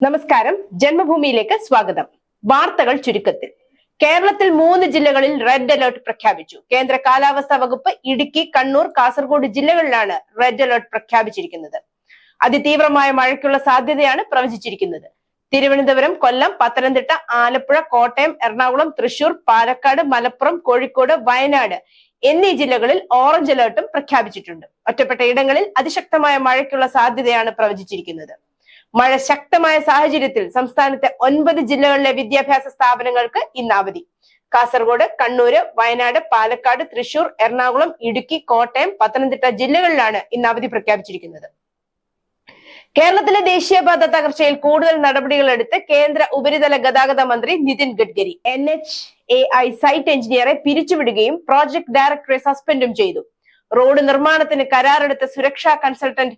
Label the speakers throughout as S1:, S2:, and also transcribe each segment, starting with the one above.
S1: നമസ്കാരം. ജന്മഭൂമിയിലേക്ക് സ്വാഗതം. വാർത്തകൾ ചുരുക്കത്തിൽ. കേരളത്തിൽ മൂന്ന് ജില്ലകളിൽ റെഡ് അലർട്ട് പ്രഖ്യാപിച്ചു. കേന്ദ്ര കാലാവസ്ഥാ വകുപ്പ് ഇടുക്കി കണ്ണൂർ കാസർഗോഡ് ജില്ലകളിലാണ് റെഡ് അലർട്ട് പ്രഖ്യാപിച്ചിരിക്കുന്നത്. അതിതീവ്രമായ മഴയ്ക്കുള്ള സാധ്യതയാണ് പ്രവചിച്ചിരിക്കുന്നത്. തിരുവനന്തപുരം കൊല്ലം പത്തനംതിട്ട ആലപ്പുഴ കോട്ടയം എറണാകുളം തൃശൂർ പാലക്കാട് മലപ്പുറം കോഴിക്കോട് വയനാട് എന്നീ ജില്ലകളിൽ ഓറഞ്ച് അലർട്ടും പ്രഖ്യാപിച്ചിട്ടുണ്ട്. ഒറ്റപ്പെട്ട ഇടങ്ങളിൽ അതിശക്തമായ മഴയ്ക്കുള്ള സാധ്യതയാണ് പ്രവചിച്ചിരിക്കുന്നത്. മഴ ശക്തമായ സാഹചര്യത്തിൽ സംസ്ഥാനത്തെ ഒൻപത് ജില്ലകളിലെ വിദ്യാഭ്യാസ സ്ഥാപനങ്ങൾക്ക് ഇന്ന് അവധി. കാസർഗോഡ് കണ്ണൂര് വയനാട് പാലക്കാട് തൃശൂർ എറണാകുളം ഇടുക്കി കോട്ടയം പത്തനംതിട്ട ജില്ലകളിലാണ് ഇന്ന് അവധി പ്രഖ്യാപിച്ചിരിക്കുന്നത്. കേരളത്തിലെ ദേശീയപാത തകർച്ചയിൽ കൂടുതൽ നടപടികൾ എടുത്ത് കേന്ദ്ര ഉപരിതല ഗതാഗത മന്ത്രി Nitin Gadkari. N H A I site എഞ്ചിനീയറെ പിരിച്ചുവിടുകയും പ്രോജക്ട് ഡയറക്ടറെ സസ്പെൻഡും ചെയ്തു. റോഡ് നിർമ്മാണത്തിന് കരാറെടുത്ത സുരക്ഷാ കൺസൾട്ടന്റ്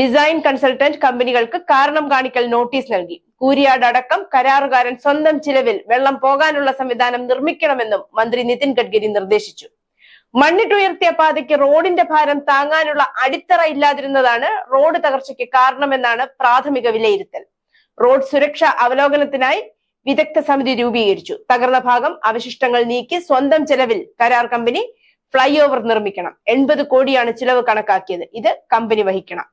S1: ഡിസൈൻ കൺസൾട്ടന്റ് കമ്പനികൾക്ക് കാരണം കാണിക്കൽ നോട്ടീസ് നൽകി. കൂരിയാട് അടക്കം കരാറുകാരൻ സ്വന്തം ചിലവിൽ വെള്ളം പോകാനുള്ള സംവിധാനം നിർമ്മിക്കണമെന്നും മന്ത്രി നിതിൻ ഗഡ്കരി നിർദ്ദേശിച്ചു. മണ്ണിട്ടുയർത്തിയ പാതയ്ക്ക് റോഡിന്റെ ഭാരം താങ്ങാനുള്ള അടിത്തറ ഇല്ലാതിരുന്നതാണ് റോഡ് തകർച്ചയ്ക്ക് കാരണമെന്നാണ് പ്രാഥമിക വിലയിരുത്തൽ. റോഡ് സുരക്ഷ അവലോകനത്തിനായി വിദഗ്ധ സമിതി രൂപീകരിച്ചു. തകർന്ന ഭാഗം അവശിഷ്ടങ്ങൾ നീക്കി സ്വന്തം ചെലവിൽ കരാർ കമ്പനി ഫ്ലൈ ഓവർ നിർമ്മിക്കണം. എൺപത് കോടിയാണ് ചിലവ് കണക്കാക്കിയത്. ഇത് കമ്പനി വഹിക്കണം.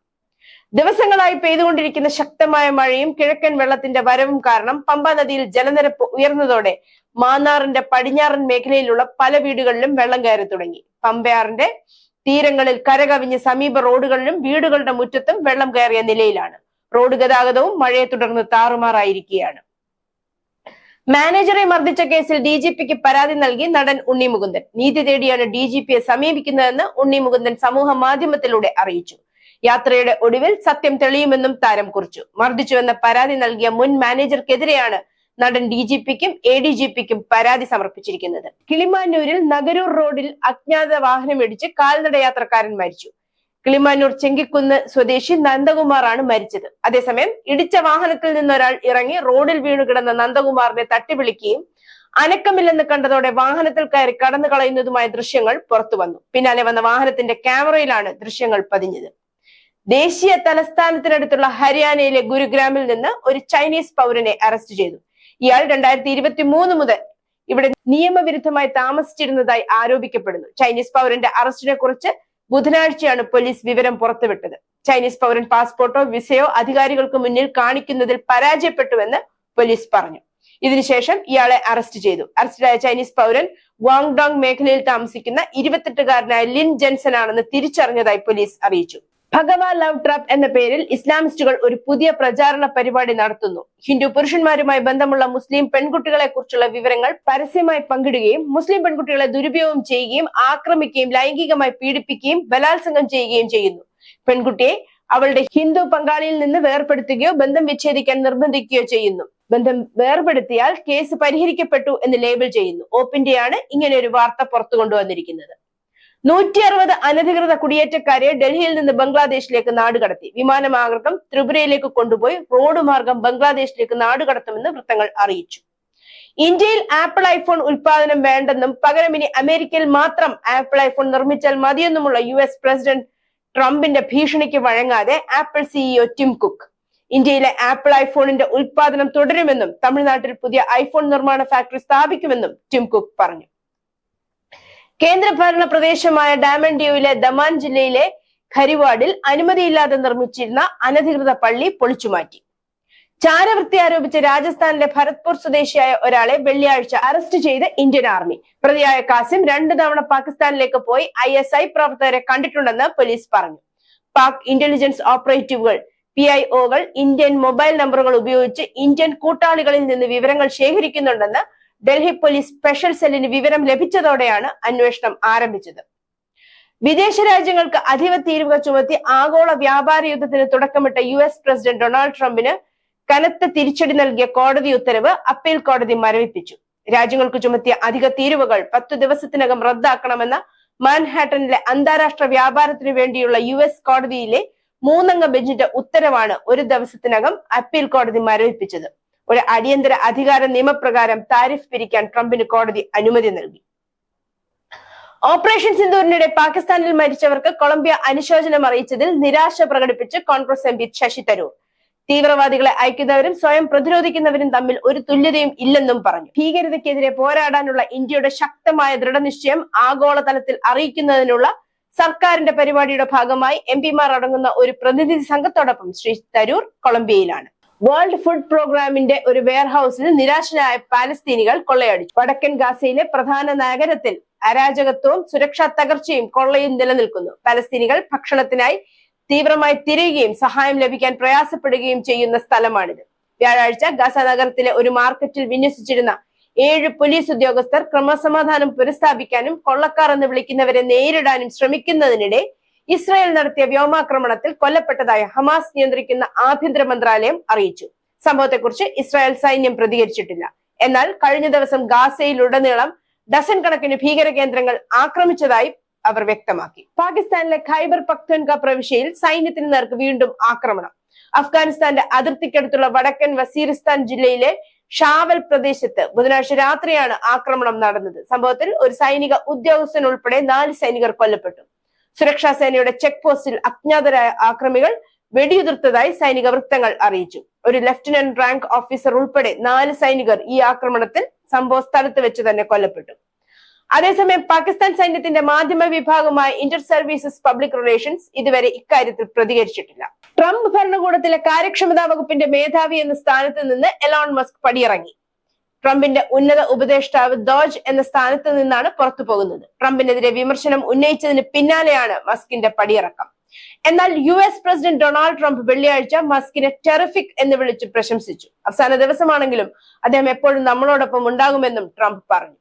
S1: ദിവസങ്ങളായി പെയ്തുകൊണ്ടിരിക്കുന്ന ശക്തമായ മഴയും കിഴക്കൻ വെള്ളത്തിന്റെ വരവും കാരണം പമ്പ നദിയിൽ ജലനിരപ്പ് ഉയർന്നതോടെ മാന്നാറിന്റെ പടിഞ്ഞാറൻ മേഖലയിലുള്ള പല വീടുകളിലും വെള്ളം കയറി തുടങ്ങി. പമ്പയാറിന്റെ തീരങ്ങളിൽ കരകവിഞ്ഞ് സമീപ റോഡുകളിലും വീടുകളുടെ മുറ്റത്തും വെള്ളം കയറിയ നിലയിലാണ്. റോഡ് ഗതാഗതവും മഴയെ തുടർന്ന് താറുമാറായിരിക്കുകയാണ്. മാനേജറെ മർദ്ദിച്ച കേസിൽ ഡി ജി പിക്ക് പരാതി നൽകി നടൻ ഉണ്ണി മുകുന്ദൻ. നീതി തേടിയാണ് ഡി ജി പിയെ സമീപിക്കുന്നതെന്ന് ഉണ്ണി മുകുന്ദൻ സമൂഹ മാധ്യമത്തിലൂടെ അറിയിച്ചു. യാത്രയുടെ ഒടുവിൽ സത്യം തെളിയുമെന്നും താരം കുറിച്ചു. മർദ്ദിച്ചുവെന്ന പരാതി നൽകിയ മുൻ മാനേജർക്കെതിരെയാണ് നടൻ ഡി ജി പിക്കും എ ഡി ജി പിക്കും പരാതി സമർപ്പിച്ചിരിക്കുന്നത്. കിളിമാനൂരിൽ നഗരൂർ റോഡിൽ അജ്ഞാത വാഹനമിടിച്ച് കാൽനട യാത്രക്കാരൻ മരിച്ചു. കിളിമാനൂർ ചെങ്കിക്കുന്ന് സ്വദേശി നന്ദകുമാറാണ് മരിച്ചത്. അതേസമയം ഇടിച്ച വാഹനത്തിൽ നിന്നൊരാൾ ഇറങ്ങി റോഡിൽ വീണു കിടന്ന നന്ദകുമാറിനെ തട്ടിവിളിക്കുകയും അനക്കമില്ലെന്ന് കണ്ടതോടെ വാഹനത്തിൽ കയറി കടന്നു കളയുന്നതുമായ ദൃശ്യങ്ങൾ പുറത്തു വന്നു പിന്നാലെ വന്ന വാഹനത്തിന്റെ ക്യാമറയിലാണ് ദൃശ്യങ്ങൾ പതിഞ്ഞത്. ദേശീയ തലസ്ഥാനത്തിനടുത്തുള്ള ഹരിയാനയിലെ ഗുരുഗ്രാമിൽ നിന്ന് ഒരു ചൈനീസ് പൗരനെ അറസ്റ്റ് ചെയ്തു. ഇയാൾ രണ്ടായിരത്തി ഇരുപത്തി മൂന്ന് മുതൽ ഇവിടെ നിയമവിരുദ്ധമായി താമസിച്ചിരുന്നതായി ആരോപിക്കപ്പെടുന്നു. ചൈനീസ് പൗരന്റെ അറസ്റ്റിനെ കുറിച്ച് ബുധനാഴ്ചയാണ് പോലീസ് വിവരം പുറത്തുവിട്ടത്. ചൈനീസ് പൗരൻ പാസ്പോർട്ടോ വിസയോ അധികാരികൾക്ക് മുന്നിൽ കാണിക്കുന്നതിൽ പരാജയപ്പെട്ടുവെന്ന് പോലീസ് പറഞ്ഞു. ഇതിനുശേഷം ഇയാളെ അറസ്റ്റ് ചെയ്തു. അറസ്റ്റിലായ ചൈനീസ് പൗരൻ വാങ്ഡോങ് മേഖലയിൽ താമസിക്കുന്ന ഇരുപത്തെട്ടുകാരനായ ലിൻ ജെൻസൺ ആണെന്ന് തിരിച്ചറിഞ്ഞതായി പോലീസ് അറിയിച്ചു. ഭഗവ ലവ് ട്രാപ്പ് എന്ന പേരിൽ ഇസ്ലാമിസ്റ്റുകൾ ഒരു പുതിയ പ്രചാരണ പരിപാടി നടത്തുന്നു. ഹിന്ദു പുരുഷന്മാരുമായി ബന്ധമുള്ള മുസ്ലിം പെൺകുട്ടികളെ കുറിച്ചുള്ള വിവരങ്ങൾ പരസ്യമായി പങ്കിടുകയും മുസ്ലിം പെൺകുട്ടികളെ ദുരുപയോഗം ചെയ്യുകയും ആക്രമിക്കുകയും ലൈംഗികമായി പീഡിപ്പിക്കുകയും ബലാത്സംഗം ചെയ്യുകയും ചെയ്യുന്നു. പെൺകുട്ടിയെ അവളുടെ ഹിന്ദു പങ്കാളിയിൽ നിന്ന് വേർപെടുത്തുകയോ ബന്ധം വിച്ഛേദിക്കാൻ നിർബന്ധിക്കുകയോ ചെയ്യുന്നു. ബന്ധം വേർപെടുത്തിയാൽ കേസ് പരിഹരിക്കപ്പെട്ടു എന്ന് ലേബിൾ ചെയ്യുന്നു. ഓപ്പിന്റെയാണ് ഇങ്ങനെ ഒരു വാർത്ത പുറത്തു കൊണ്ടുവന്നിരിക്കുന്നത്. നൂറ്റി അറുപത് അനധികൃത കുടിയേറ്റക്കാരെ ഡൽഹിയിൽ നിന്ന് ബംഗ്ലാദേശിലേക്ക് നാടുകടത്തി വിമാനമാർഗം ത്രിപുരയിലേക്ക് കൊണ്ടുപോയി റോഡ് മാർഗം ബംഗ്ലാദേശിലേക്ക് നാടുകടത്തുമെന്ന് വൃത്തങ്ങൾ അറിയിച്ചു. ഇന്ത്യയിൽ ആപ്പിൾ ഐഫോൺ ഉൽപാദനം വേണ്ടെന്നും പകരം ഇനി അമേരിക്കയിൽ മാത്രം ആപ്പിൾ ഐഫോൺ നിർമ്മിച്ചാൽ മതിയെന്നുമുള്ള യു എസ് പ്രസിഡന്റ് ട്രംപിന്റെ ഭീഷണിക്ക് വഴങ്ങാതെ ആപ്പിൾ സിഇഒ ടിം കുക്ക്. ഇന്ത്യയിലെ ആപ്പിൾ ഐഫോണിന്റെ ഉൽപാദനം തുടരുമെന്നും തമിഴ്നാട്ടിൽ പുതിയ ഐഫോൺ നിർമ്മാണ ഫാക്ടറി സ്ഥാപിക്കുമെന്നും ടിം കുക്ക് പറഞ്ഞു. കേന്ദ്രഭരണ പ്രദേശമായ ഡാമൻഡ്യൂവിലെ ദമാൻ ജില്ലയിലെ ഖരിവാഡിൽ അനുമതിയില്ലാതെ നിർമ്മിച്ചിരുന്ന അനധികൃത പള്ളി പൊളിച്ചുമാറ്റി. ചാരവൃത്തി ആരോപിച്ച രാജസ്ഥാനിലെ ഭരത്പൂർ സ്വദേശിയായ ഒരാളെ വെള്ളിയാഴ്ച അറസ്റ്റ് ചെയ്ത് ഇന്ത്യൻ ആർമി. പ്രതിയായ കാസിം രണ്ടു തവണ പാകിസ്ഥാനിലേക്ക് പോയി ഐ എസ് ഐ പ്രവർത്തകരെ കണ്ടിട്ടുണ്ടെന്ന് പോലീസ് പറഞ്ഞു. പാക് ഇന്റലിജൻസ് ഓപ്പറേറ്റീവുകൾ പി ഐ ഒകൾ ഇന്ത്യൻ മൊബൈൽ നമ്പറുകൾ ഉപയോഗിച്ച് ഇന്ത്യൻ കൂട്ടാളികളിൽ നിന്ന് വിവരങ്ങൾ ശേഖരിക്കുന്നുണ്ടെന്ന് ഡൽഹി പോലീസ് സ്പെഷ്യൽ സെല്ലിന് വിവരം ലഭിച്ചതോടെയാണ് അന്വേഷണം ആരംഭിച്ചത്. വിദേശ രാജ്യങ്ങൾക്ക് അധിക തീരുവ ചുമത്തി ആഗോള വ്യാപാര യുദ്ധത്തിന് തുടക്കമിട്ട യു എസ് പ്രസിഡന്റ് ഡൊണാൾഡ് ട്രംപിന് കനത്ത തിരിച്ചടി നൽകിയ കോടതി ഉത്തരവ് അപ്പീൽ കോടതി മരവിപ്പിച്ചു. രാജ്യങ്ങൾക്ക് ചുമത്തിയ അധിക തീരുവകൾ പത്തു ദിവസത്തിനകം റദ്ദാക്കണമെന്ന മാൻഹാട്ടനിലെ അന്താരാഷ്ട്ര വ്യാപാരത്തിനു വേണ്ടിയുള്ള യു എസ് കോടതിയിലെ മൂന്നംഗ ബെഞ്ചിന്റെ ഉത്തരവാണ് ഒരു ദിവസത്തിനകം അപ്പീൽ കോടതി മരവിപ്പിച്ചത്. ഒരു അടിയന്തര അധികാര നിയമപ്രകാരം താരിഫ് പിരിക്കാൻ ട്രംപിന് കോടതി അനുമതി നൽകി. ഓപ്പറേഷൻ സിന്ദൂരിനിടെ പാകിസ്ഥാനിൽ മരിച്ചവർക്ക് കൊളംബിയ അനുശോചനം അറിയിച്ചതിൽ നിരാശ പ്രകടിപ്പിച്ച് കോൺഗ്രസ് എം പി ശശി തരൂർ. തീവ്രവാദികളെ അയക്കുന്നവരും സ്വയം പ്രതിരോധിക്കുന്നവരും തമ്മിൽ ഒരു തുല്യതയും ഇല്ലെന്നും പറഞ്ഞു. ഭീകരതയ്ക്കെതിരെ പോരാടാനുള്ള ഇന്ത്യയുടെ ശക്തമായ ദൃഢനിശ്ചയം ആഗോളതലത്തിൽ അറിയിക്കുന്നതിനുള്ള സർക്കാരിന്റെ പരിപാടിയുടെ ഭാഗമായി എം പിമാർ അടങ്ങുന്ന ഒരു പ്രതിനിധി സംഘത്തോടൊപ്പം ശ്രീ തരൂർ കൊളംബിയയിലാണ്. വേൾഡ് ഫുഡ് പ്രോഗ്രാമിന്റെ ഒരു വെയർഹൌസിൽ നിരാശരായ പാലസ്തീനികൾ കൊള്ളയടിച്ചു. വടക്കൻ ഗാസയിലെ പ്രധാന നഗരത്തിൽ അരാജകത്വവും സുരക്ഷാ തകർച്ചയും കൊള്ളയും നിലനിൽക്കുന്നു. പാലസ്തീനികൾ ഭക്ഷണത്തിനായി തീവ്രമായി തിരയുകയും സഹായം ലഭിക്കാൻ പ്രയാസപ്പെടുകയും ചെയ്യുന്ന സ്ഥലമാണിത്. വ്യാഴാഴ്ച ഗാസ നഗരത്തിലെ ഒരു മാർക്കറ്റിൽ വിന്യസിച്ചിരുന്ന ഏഴ് പോലീസ് ഉദ്യോഗസ്ഥർ ക്രമസമാധാനം പുനഃസ്ഥാപിക്കാനും കൊള്ളക്കാർ എന്ന് വിളിക്കുന്നവരെ നേരിടാനും ശ്രമിക്കുന്നതിനിടെ ഇസ്രായേൽ നടത്തിയ വ്യോമാക്രമണത്തിൽ കൊല്ലപ്പെട്ടതായി ഹമാസ് നിയന്ത്രിക്കുന്ന ആഭ്യന്തര മന്ത്രാലയം അറിയിച്ചു. സംഭവത്തെക്കുറിച്ച് ഇസ്രായേൽ സൈന്യം പ്രതികരിച്ചിട്ടില്ല. എന്നാൽ കഴിഞ്ഞ ദിവസം ഗാസയിലുടനീളം ഡസൻ കണക്കിന് ഭീകര കേന്ദ്രങ്ങൾ ആക്രമിച്ചതായി അവർ വ്യക്തമാക്കി. പാകിസ്ഥാനിലെ ഖൈബർ പക്തൻക പ്രവിശ്യയിൽ സൈന്യത്തിന് നേർക്ക് വീണ്ടും ആക്രമണം. അഫ്ഗാനിസ്ഥാന്റെ അതിർത്തിക്കടുത്തുള്ള വടക്കൻ വസീറിസ്ഥാൻ ജില്ലയിലെ ഷാവൽ പ്രദേശത്ത് ബുധനാഴ്ച രാത്രിയാണ് ആക്രമണം നടന്നത്. സംഭവത്തിൽ ഒരു സൈനിക ഉദ്യോഗസ്ഥൻ ഉൾപ്പെടെ നാല് സൈനികർ കൊല്ലപ്പെട്ടു. സുരക്ഷാ സേനയുടെ ചെക്ക് പോസ്റ്റിൽ അജ്ഞാതരായ ആക്രമികൾ വെടിയുതിർത്തതായി സൈനിക വൃത്തങ്ങൾ അറിയിച്ചു. ഒരു ലഫ്റ്റനന്റ് റാങ്ക് ഓഫീസർ ഉൾപ്പെടെ നാല് സൈനികർ ഈ ആക്രമണത്തിൽ സംഭവ സ്ഥലത്ത് വെച്ച് തന്നെ കൊല്ലപ്പെട്ടു. അതേസമയം പാകിസ്ഥാൻ സൈന്യത്തിന്റെ മാധ്യമ വിഭാഗമായ ഇന്റർ സർവീസസ് പബ്ലിക് റിലേഷൻസ് ഇതുവരെ ഇക്കാര്യത്തിൽ പ്രതികരിച്ചിട്ടില്ല. ട്രംപ് ഭരണകൂടത്തിലെ കാര്യക്ഷമതാ വകുപ്പിന്റെ മേധാവി എന്ന സ്ഥാനത്ത് നിന്ന് എലോൺ മസ്ക് പടിയിറങ്ങി. ട്രംപിന്റെ ഉന്നത ഉപദേഷ്ടാവ് ഡോജ് എന്ന സ്ഥാനത്ത് നിന്നാണ് പുറത്തു പോകുന്നത്. ട്രംപിനെതിരെ വിമർശനം ഉന്നയിച്ചതിന് പിന്നാലെയാണ് മസ്കിന്റെ പടിയിറക്കം. എന്നാൽ U S president Donald Trump വെള്ളിയാഴ്ച മസ്കിനെ ടെറിഫിക് എന്ന് വിളിച്ച് പ്രശംസിച്ചു. അവസാന ദിവസമാണെങ്കിലും അദ്ദേഹം എപ്പോഴും നമ്മളോടൊപ്പം ഉണ്ടാകുമെന്നും ട്രംപ് പറഞ്ഞു.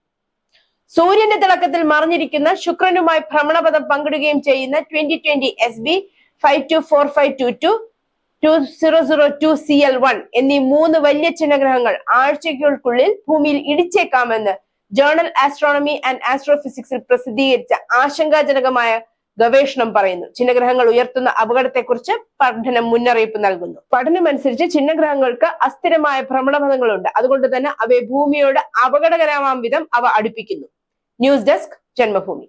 S1: സൂര്യന്റെ തിളക്കത്തിൽ മറിഞ്ഞിരിക്കുന്ന ശുക്രനുമായി ഭ്രമണപഥം പങ്കിടുകയും ചെയ്യുന്ന twenty twenty S B five two four five two two two zero zero two C L one എന്നീ മൂന്ന് വലിയ ചിഹ്നഗ്രഹങ്ങൾ ആഴ്ചകൾക്കുള്ളിൽ ഭൂമിയിൽ ഇടിച്ചേക്കാമെന്ന് ജേണൽ ആസ്ട്രോണമി ആൻഡ് ആസ്ട്രോഫിസിക്സിൽ പ്രസിദ്ധീകരിച്ച ആശങ്കാജനകമായ ഗവേഷണം പറയുന്നു. ചിഹ്നഗ്രഹങ്ങൾ ഉയർത്തുന്ന അപകടത്തെക്കുറിച്ച് പഠനം മുന്നറിയിപ്പ് നൽകുന്നു. പഠനമനുസരിച്ച് ചിഹ്നഗ്രഹങ്ങൾക്ക് അസ്ഥിരമായ ഭ്രമണപഥങ്ങളുണ്ട്. അതുകൊണ്ട് തന്നെ അവയെ ഭൂമിയോട് അപകടകരമാം വിധം അവ അടുപ്പിക്കുന്നു. News desk Janmabhumi.